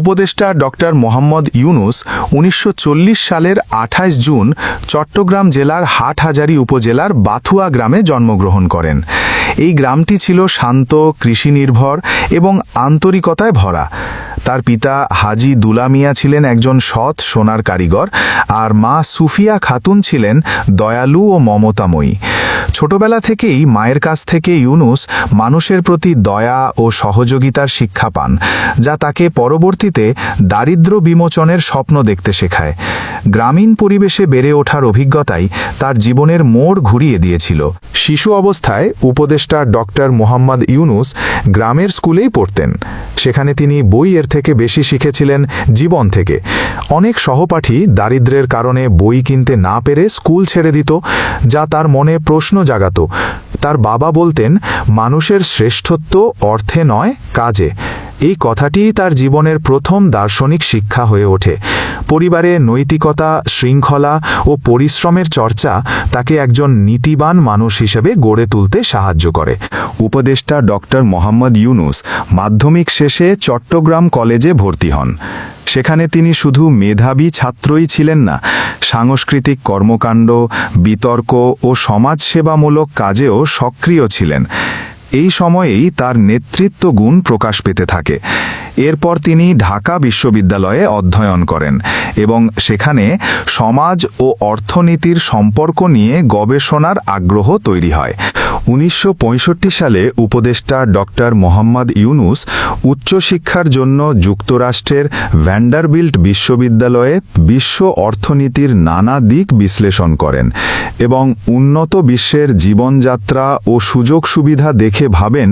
উপদেষ্টা ডক্টর মোহাম্মদ ইউনুস উনিশশো চল্লিশ সালের ২৮ জুন চট্টগ্রাম জেলার হাটহাজারী উপজেলার বাথুয়া গ্রামে জন্মগ্রহণ করেন। এই গ্রামটি ছিল শান্ত কৃষি নির্ভর এবং আন্তরিকতায় ভরা। তার পিতা হাজি দুলা মিয়া ছিলেন একজন সৎ সোনার কারিগর, আর মা সুফিয়া খাতুন ছিলেন দয়ালু ও মমতাময়ী। ছোটবেলা থেকেই মায়ের কাছ থেকে ইউনুস মানুষের প্রতি দয়া ও সহযোগিতার শিক্ষা পান, যা তাকে পরবর্তীতে দারিদ্র বিমোচনের স্বপ্ন দেখতে শেখায়। গ্রামীণ পরিবেশে বেড়ে ওঠার অভিজ্ঞতাই তার জীবনের মোড় ঘুরিয়ে দিয়েছিল। শিশু অবস্থায় উপদেষ্টা ডক্টর মোহাম্মদ ইউনুস গ্রামের স্কুলেই পড়তেন। সেখানে তিনি বইয়ের থেকে বেশি শিখেছিলেন জীবন থেকে। অনেক সহপাঠী দারিদ্রের কারণে বই কিনতে না পেরে স্কুল ছেড়ে দিত, যা তার মনে প্রশ্ন জাগাত। তার বাবা বলতেন, মানুষের শ্রেষ্ঠত্ব অর্থে নয়, কাজে। এই কথাটিই তার জীবনের প্রথম দার্শনিক শিক্ষা হয়ে ওঠে। পরিবারে নৈতিকতা, শৃঙ্খলা ও পরিশ্রমের চর্চা তাকে একজন নীতিবান মানুষ হিসেবে গড়ে তুলতে সাহায্য করে। উপদেষ্টা ডক্টর মোহাম্মদ ইউনুস মাধ্যমিক শেষে চট্টগ্রাম কলেজে ভর্তি হন। সেখানে তিনি শুধু মেধাবী ছাত্রই ছিলেন না, সাংস্কৃতিক কর্মকাণ্ড, বিতর্ক ও সমাজসেবামূলক কাজেও সক্রিয় ছিলেন। এই সময়েই তার নেতৃত্ব গুণ প্রকাশ পেতে থাকে। এরপর তিনি ঢাকা বিশ্ববিদ্যালয়ে অধ্যয়ন করেন এবং সেখানে সমাজ ও অর্থনীতির সম্পর্ক নিয়ে গবেষণার আগ্রহ তৈরি হয়। উনিশশো পঁয়ষট্টি সালে উপদেষ্টা ডক্টর মোহাম্মদ ইউনুস উচ্চশিক্ষার জন্য যুক্তরাষ্ট্রের ভ্যান্ডারবিল্ট বিশ্ববিদ্যালয়ে বিশ্ব অর্থনীতির নানা দিক বিশ্লেষণ করেন এবং উন্নত বিশ্বের জীবনযাত্রা ও সুযোগ সুবিধা দেখে ভাবেন,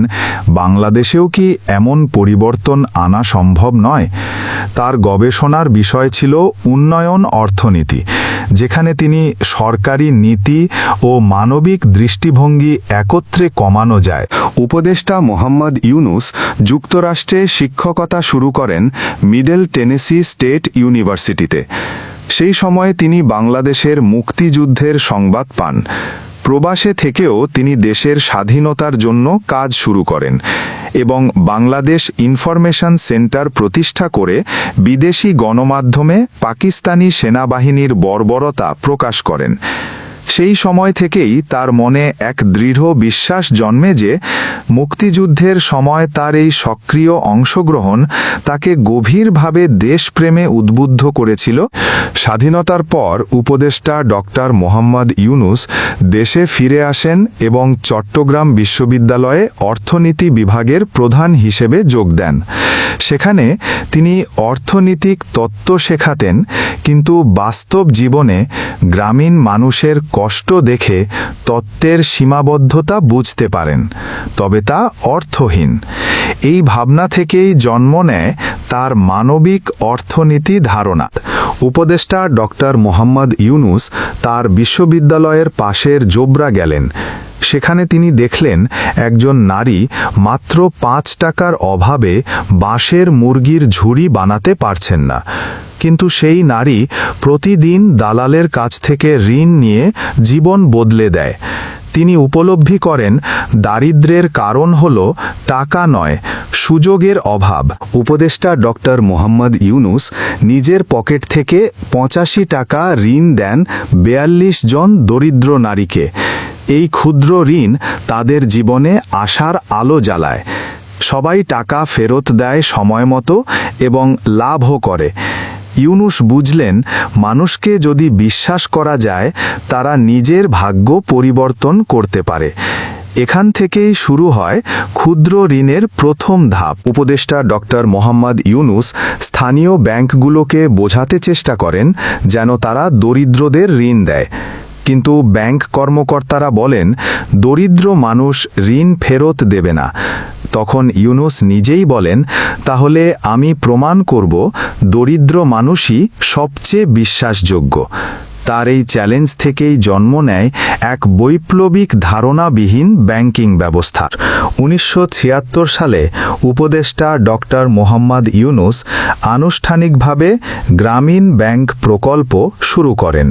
বাংলাদেশেও কি এমন পরিবর্তন আনা সম্ভব নয়। তার গবেষণার বিষয় ছিল উন্নয়ন অর্থনীতি, যেখানে তিনি সরকারি নীতি ও মানবিক দৃষ্টিভঙ্গি একত্রে কমানো যায়। উপদেষ্টা মোহাম্মদ ইউনুস যুক্তরাষ্ট্রে শিক্ষকতা শুরু করেন মিডল টেনেসি স্টেট ইউনিভার্সিটিতে। সেই সময়ে তিনি বাংলাদেশের মুক্তিযুদ্ধের সংবাদ পান। প্রবাসে থেকেও তিনি দেশের স্বাধীনতার জন্য কাজ শুরু করেন। এবং বাংলাদেশ ইনফরমেশন সেন্টার প্রতিষ্ঠা করে বিদেশি গণমাধ্যমে পাকিস্তানি সেনাবাহিনীর বর্বরতা প্রকাশ করেন। সেই সময় থেকেই তার মনে এক দৃঢ় বিশ্বাস জন্মে যে মুক্তিযুদ্ধের সময় তার এই সক্রিয় অংশগ্রহণ তাকে গভীরভাবে দেশপ্রেমে উদ্বুদ্ধ করেছিল। স্বাধীনতার পর উপদেষ্টা ডক্টর মোহাম্মদ ইউনুস দেশে ফিরে আসেন এবং চট্টগ্রাম বিশ্ববিদ্যালয়ে অর্থনীতি বিভাগের প্রধান হিসেবে যোগ দেন। সেখানে তিনি অর্থনীতিক তত্ত্ব শেখাতেন, কিন্তু বাস্তব জীবনে গ্রামীণ মানুষের কষ্ট দেখে তত্ত্বের সীমাবদ্ধতা বুঝতে পারেন, তবে তা অর্থহীন। এই ভাবনা থেকেই জন্ম নেয় তার মানবিক অর্থনীতি ধারণা। উপদেষ্টা ডক্টর মোহাম্মদ ইউনুস তার বিশ্ববিদ্যালয়ের পাশের জোবরা গেলেন। সেখানে তিনি দেখলেন একজন নারী মাত্র পাঁচ টাকার অভাবে বাঁশের মুরগির ঝুড়ি বানাতে পারছেন না। কিন্তু সেই নারী প্রতিদিন দালালের কাছ থেকে ঋণ নিয়ে জীবন বদলে দেয়। তিনি উপলব্ধি করেন, দারিদ্র্যের কারণ হল টাকা নয়, সুযোগের অভাব। উপদেষ্টা ডক্টর মোহাম্মদ ইউনুস নিজের পকেট থেকে পঁচাশি টাকা ঋণ দেন বেয়াল্লিশ জন দরিদ্র নারীকে। এই ক্ষুদ্র ঋণ তাদের জীবনে আশার আলো জ্বালায়। সবাই টাকা ফেরত দেয় সময় মতো এবং লাভও করে। ইউনুস বুঝলেন, মানুষকে যদি বিশ্বাস করা যায়, তারা নিজের ভাগ্য পরিবর্তন করতে পারে। এখান থেকেই শুরু হয় ক্ষুদ্র ঋণের প্রথম ধাপ। উপদেষ্টা ডক্টর মোহাম্মদ ইউনুস স্থানীয় ব্যাংকগুলোকে বোঝাতে চেষ্টা করেন, যেন তারা দরিদ্রদের ঋণ দেয়। কিন্তু ব্যাংক কর্মকর্তারা বলেন, দরিদ্র মানুষ ঋণ ফেরত দেবে না। তখন ইউনুস নিজেই বলেন, তাহলে আমি প্রমাণ করব, দরিদ্র মানুষই সবচেয়ে বিশ্বাসযোগ্য। তার এই চ্যালেঞ্জ থেকেই জন্ম নেয় এক বৈপ্লবিক ধারণাবিহীন ব্যাংকিং ব্যবস্থা। উনিশশো ছিয়াত্তর সালে উপদেষ্টা ডক্টর মোহাম্মদ ইউনুস আনুষ্ঠানিকভাবে গ্রামীণ ব্যাংক প্রকল্প শুরু করেন।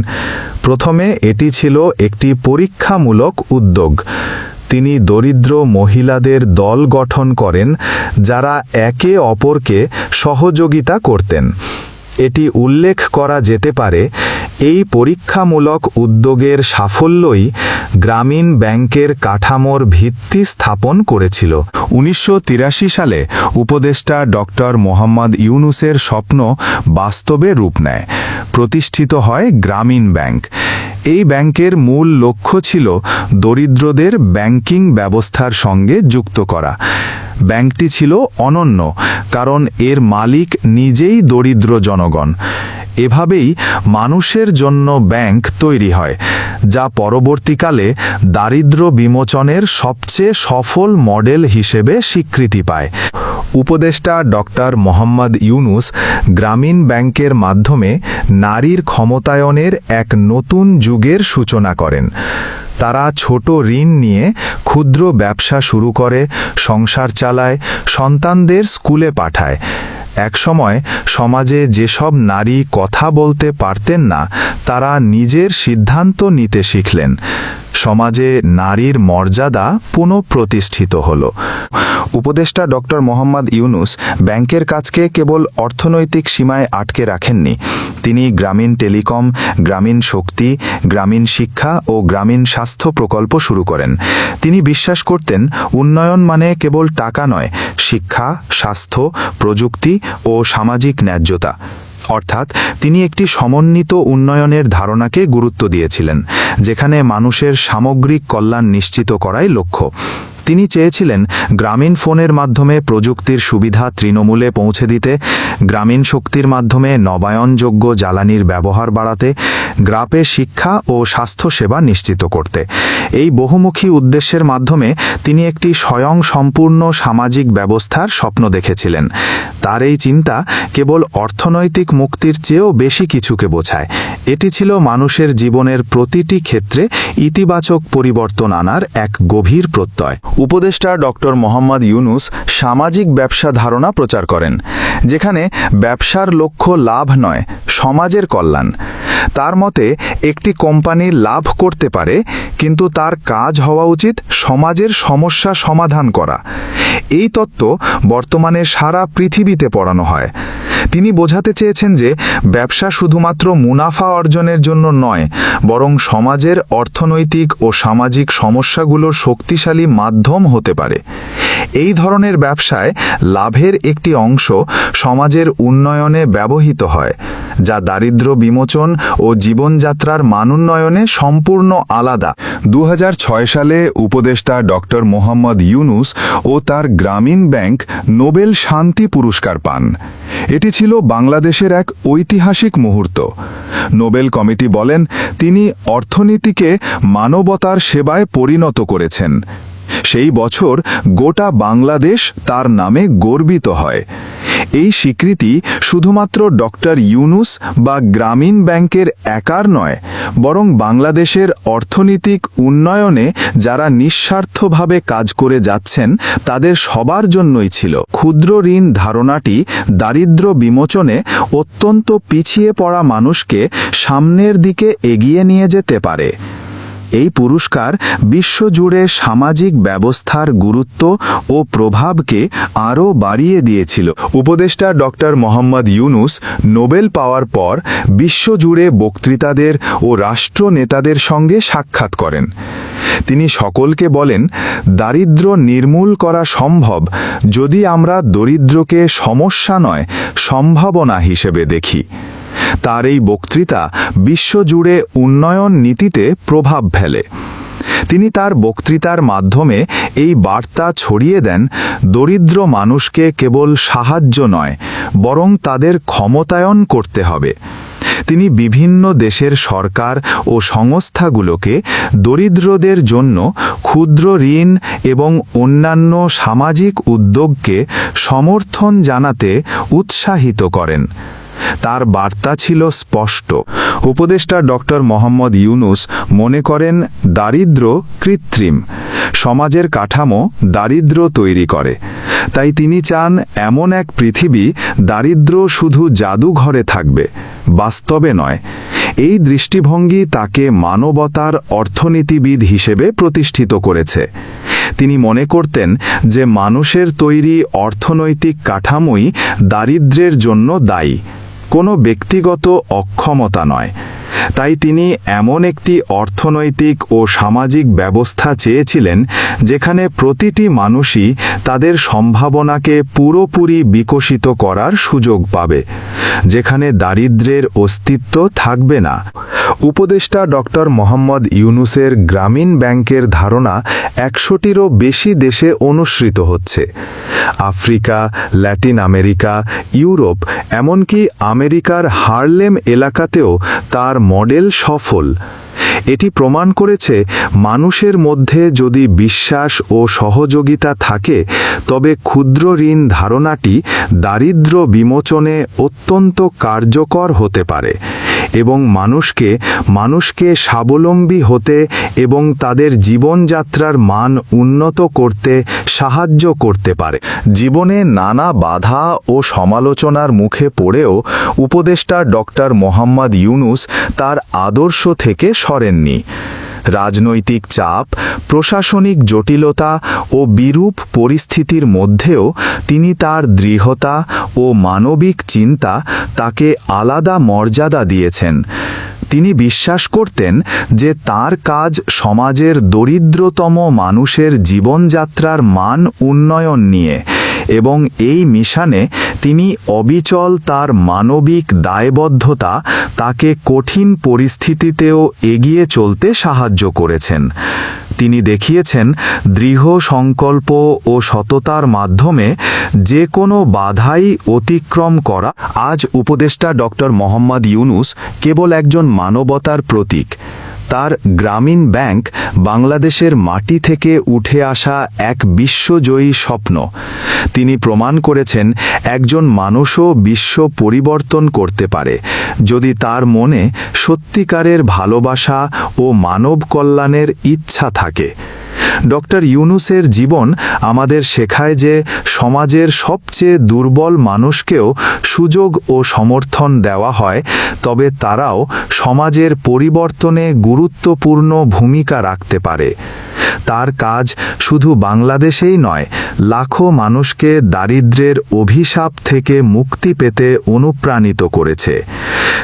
প্রথমে এটি ছিল একটি পরীক্ষামূলক উদ্যোগ। তিনি দরিদ্র মহিলাদের দল গঠন করেন, যারা একে অপরকে সহযোগিতা করতেন। এটি উল্লেখ করা যেতে পারে এই পরীক্ষামূলক উদ্যোগের সাফল্যই গ্রামীণ ব্যাংকের কাঠামোর ভিত্তি স্থাপন করেছিল। উনিশশো তিরাশি সালে উপদেষ্টা ডক্টর মোহাম্মদ ইউনুসের স্বপ্ন বাস্তবে রূপ নেয়, প্রতিষ্ঠিত হয় গ্রামীণ ব্যাংক। এই ব্যাংকের মূল লক্ষ্য ছিল দরিদ্রদের ব্যাংকিং ব্যবস্থার সঙ্গে যুক্ত করা। ব্যাংকটি ছিল অনন্য, কারণ এর মালিক নিজেই দরিদ্র জনগণ। এভাবেই মানুষের জন্য ব্যাংক তৈরি হয়, যা পরবর্তীকালে দারিদ্র বিমোচনের সবচেয়ে সফল মডেল হিসেবে স্বীকৃতি পায়। উপদেষ্টা ডক্টর মোহাম্মদ ইউনুস গ্রামীণ ব্যাংকের মাধ্যমে নারীর ক্ষমতায়নের এক নতুন যুগের সূচনা করেন। তারা ছোট ঋণ নিয়ে ক্ষুদ্র ব্যবসা শুরু করে, সংসার চালায়, সন্তানদের স্কুলে পাঠায়। একসময় সমাজে যেসব নারী কথা বলতে পারতেন না তারা নিজের সিদ্ধান্ত নিতে শিখলেন। সমাজে নারীর মর্যাদা পুনঃপ্রতিষ্ঠিত হল। উপদেষ্টা ডক্টর মোহাম্মদ ইউনুস ব্যাংকের কাজকে কেবল অর্থনৈতিক সীমায় আটকে রাখেননি। তিনি গ্রামীণ টেলিকম, গ্রামীণ শক্তি, গ্রামীণ শিক্ষা ও গ্রামীণ স্বাস্থ্য প্রকল্প শুরু করেন। তিনি বিশ্বাস করতেন উন্নয়ন মানে কেবল টাকা নয়, শিক্ষা, স্বাস্থ্য, প্রযুক্তি ও সামাজিক ন্যায্যতা। অর্থাৎ তিনি একটি সমন্বিত উন্নয়নের ধারণাকে গুরুত্ব দিয়েছিলেন, যেখানে মানুষের সামগ্রিক কল্যাণ নিশ্চিত করাই লক্ষ্য। তিনি চেয়েছিলেন গ্রামীণ ফোনের মাধ্যমে প্রযুক্তির সুবিধা তৃণমূলে পৌঁছে দিতে, গ্রামীণ শক্তির মাধ্যমে নবায়নযোগ্য জ্বালানির ব্যবহার বাড়াতে, গ্রাপে শিক্ষা ও স্বাস্থ্যসেবা নিশ্চিত করতে। এই বহুমুখী উদ্দেশ্যের মাধ্যমে তিনি একটি স্বয়ং সম্পূর্ণ সামাজিক ব্যবস্থার স্বপ্ন দেখেছিলেন। তার এই চিন্তা কেবল অর্থনৈতিক মুক্তির চেয়েও বেশি কিছুকে বোঝায়। এটি ছিল মানুষের জীবনের প্রতিটি ক্ষেত্রে ইতিবাচক পরিবর্তন আনার এক গভীর প্রত্যয়। উপদেষ্টা ডক্টর মোহাম্মদ ইউনুস সামাজিক ব্যবসা ধারণা প্রচার করেন, যেখানে ব্যবসার লক্ষ্য লাভ নয়, সমাজের কল্যাণ। তার মতে, একটি কোম্পানি লাভ করতে পারে, কিন্তু তার কাজ হওয়া উচিত সমাজের সমস্যা সমাধান করা। এই তত্ত্ব বর্তমানে সারা পৃথিবীতে পড়ানো হয়। তিনি বোঝাতে চেয়েছেন যে ব্যবসা শুধুমাত্র মুনাফা অর্জনের জন্য নয়, বরং সমাজের অর্থনৈতিক ও সামাজিক সমস্যাগুলোর শক্তিশালী মাধ্যম হতে পারে। এই ধরনের ব্যবসায় লাভের একটি অংশ সমাজের উন্নয়নে ব্যবহৃত হয়, যা দারিদ্র বিমোচন ও জীবনযাত্রার মানোন্নয়নে সম্পূর্ণ আলাদা। দু হাজার ছয় সালে উপদেষ্টা ডক্টর মোহাম্মদ ইউনুস ও তার গ্রামীণ ব্যাংক নোবেল শান্তি পুরস্কার পান। এটি ছিল বাংলাদেশের এক ঐতিহাসিক মুহূর্ত। নোবেল কমিটি বলেন, তিনি অর্থনীতিকে মানবতার সেবায় পরিণত করেছেন। সেই বছর গোটা বাংলাদেশ তার নামে গর্বিত হয়। এই স্বীকৃতি শুধুমাত্র ডক্টর ইউনুস বা গ্রামীণ ব্যাংকের একার নয়, বরং বাংলাদেশের অর্থনৈতিক উন্নয়নে যারা নিঃস্বার্থভাবে কাজ করে যাচ্ছেন, তাদের সবার জন্যই ছিল। ক্ষুদ্র ঋণ ধারণাটি দারিদ্র বিমোচনে অত্যন্ত পিছিয়ে পড়া মানুষকে সামনের দিকে এগিয়ে নিয়ে যেতে পারে। এই পুরস্কার বিশ্বজুড়ে সামাজিক ব্যবস্থার গুরুত্ব ও প্রভাবকে আরও বাড়িয়ে দিয়েছিল। উপদেষ্টা ডক্টর মোহাম্মদ ইউনুস নোবেল পাওয়ার পর বিশ্বজুড়ে বক্তৃতাদের ও রাষ্ট্রনেতাদের সঙ্গে সাক্ষাৎ করেন। তিনি সকলকে বলেন দারিদ্র নির্মূল করা সম্ভব যদি আমরা দরিদ্রকে সমস্যা নয়, সম্ভাবনা হিসেবে দেখি। তার এই বক্তৃতা বিশ্বজুড়ে উন্নয়ন নীতিতে প্রভাব ফেলে। তিনি তার বক্তৃতার মাধ্যমে এই বার্তা ছড়িয়ে দেন, দরিদ্র মানুষকে কেবল সাহায্য নয়, বরং তাদের ক্ষমতায়ন করতে হবে। তিনি বিভিন্ন দেশের সরকার ও সংস্থাগুলোকে দরিদ্রদের জন্য ক্ষুদ্র ঋণ এবং অন্যান্য সামাজিক উদ্যোগকে সমর্থন জানাতে উৎসাহিত করেন। তার বার্তা ছিল স্পষ্ট। উপদেষ্টা ডক্টর মোহাম্মদ ইউনুস মনে করেন, দারিদ্র কৃত্রিম। সমাজের কাঠামো দারিদ্র তৈরি করে। তাই তিনি চান, এমন এক পৃথিবী দারিদ্র শুধু জাদুঘরে থাকবে, বাস্তবে নয়। এই দৃষ্টিভঙ্গি তাকে মানবতার অর্থনীতিবিদ হিসেবে প্রতিষ্ঠিত করেছে। তিনি মনে করতেন যে মানুষের তৈরি অর্থনৈতিক কাঠামোই দারিদ্র্যের জন্য দায়ী। কোনো ব্যক্তিগত অক্ষমতা নয়। তাই তিনি এমন একটি অর্থনৈতিক ও সামাজিক ব্যবস্থা চেয়েছিলেন যেখানে প্রতিটি মানুষই তাদের সম্ভাবনাকে পুরোপুরি বিকশিত করার সুযোগ পাবে, যেখানে দারিদ্র্যের অস্তিত্ব থাকবে না। উপদেষ্টা ডক্টর মোহাম্মদ ইউনুসের গ্রামীণ ব্যাংকের ধারণা একশোটিরও বেশি দেশে অনুসৃত হচ্ছে। আফ্রিকা, ল্যাটিন আমেরিকা, ইউরোপ, এমনকি আমেরিকার হার্লেম এলাকাতেও তার মডেল সফল। এটি প্রমাণ করেছে মানুষের মধ্যে যদি বিশ্বাস ও সহযোগিতা থাকে, তবে ক্ষুদ্র ঋণ ধারণাটি দারিদ্র্য বিমোচনে অত্যন্ত কার্যকর হতে পারে। এবং মানুষকে মানুষকে স্বাবলম্বী হতে এবং তাদের জীবনযাত্রার মান উন্নত করতে সাহায্য করতে পারে। জীবনে নানা বাধা ও সমালোচনার মুখে পড়েও উপদেষ্টা ডক্টর মোহাম্মদ ইউনুস তার আদর্শ থেকে সরেননি। রাজনৈতিক চাপ, প্রশাসনিক জটিলতা ও বিরূপ পরিস্থিতির মধ্যেও তিনি তার দৃঢ়তা ও মানবিক চিন্তা তাকে আলাদা মর্যাদা দিয়েছেন। তিনি বিশ্বাস করতেন যে তার কাজ সমাজের দরিদ্রতম মানুষের জীবনযাত্রার মান উন্নয়ন নিয়ে এবং এই মিশনে তিনি অবিচল তার মানবিক দায়বদ্ধতা তাকে কঠিন পরিস্থিতিতেও এগিয়ে চলতে সাহায্য করেছেন। তিনি দেখিয়েছেন, দৃঢ় সংকল্প ও সততার মাধ্যমে যে কোনো বাধাই অতিক্রম করা। আজ উপদেষ্টা ডক্টর মোহাম্মদ ইউনুস কেবল একজন মানবতার প্রতীক। তার গ্রামীণ ব্যাংক বাংলাদেশের মাটি থেকে উঠে আসা এক বিশ্বজয়ী স্বপ্ন। তিনি প্রমাণ করেছেন একজন মানুষও বিশ্ব পরিবর্তন করতে পারে। যদি তার মনে সত্যিকারের ভালোবাসা ও মানব কল্যাণের ইচ্ছা থাকে। ডক্টর ইউনুসের জীবন আমাদের শেখায় যে সমাজের সবচেয়ে দুর্বল মানুষকেও সুযোগ ও সমর্থন দেওয়া হয়, তবে তারাও সমাজের পরিবর্তনে গুরুত্বপূর্ণ ভূমিকা রাখতে পারে। তার কাজ শুধু বাংলাদেশেই নয়, লাখো মানুষকে দারিদ্রের অভিশাপ থেকে মুক্তি পেতে অনুপ্রাণিত করেছে।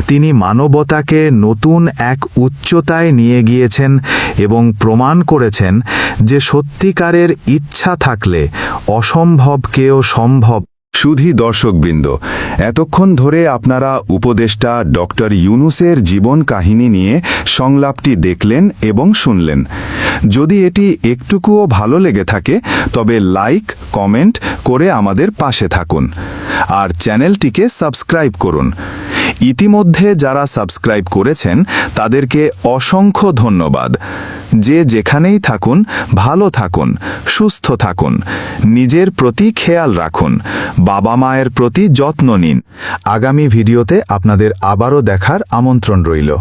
তিনি মানবতাকে নতুন এক উচ্চতায় নিয়ে গিয়েছেন এবং প্রমাণ করেছেন যে সত্যিকারের ইচ্ছা থাকলে অসম্ভবকেও সম্ভব সুধী দর্শকবৃন্দ, এতক্ষণ ধরে আপনারা উপদেষ্টা ডক্টর ইউনুসের জীবন কাহিনী নিয়ে সংলাপটি দেখলেন এবং শুনলেন। যদি এটি একটুকুও ভালো লেগে থাকে, তবে লাইক, কমেন্ট করে আমাদের পাশে থাকুন। আর চ্যানেলটিকে সাবস্ক্রাইব করুন। ইতিমধ্যে যারা সাবস্ক্রাইব করেছেন, তাদেরকে অসংখ্য ধন্যবাদ। যে যেখানেই থাকুন, ভালো থাকুন, সুস্থ থাকুন, নিজের প্রতি খেয়াল রাখুন, বাবা মায়ের প্রতি যত্ন নিন। আগামী ভিডিওতে আপনাদের আবারও দেখার আমন্ত্রণ রইল।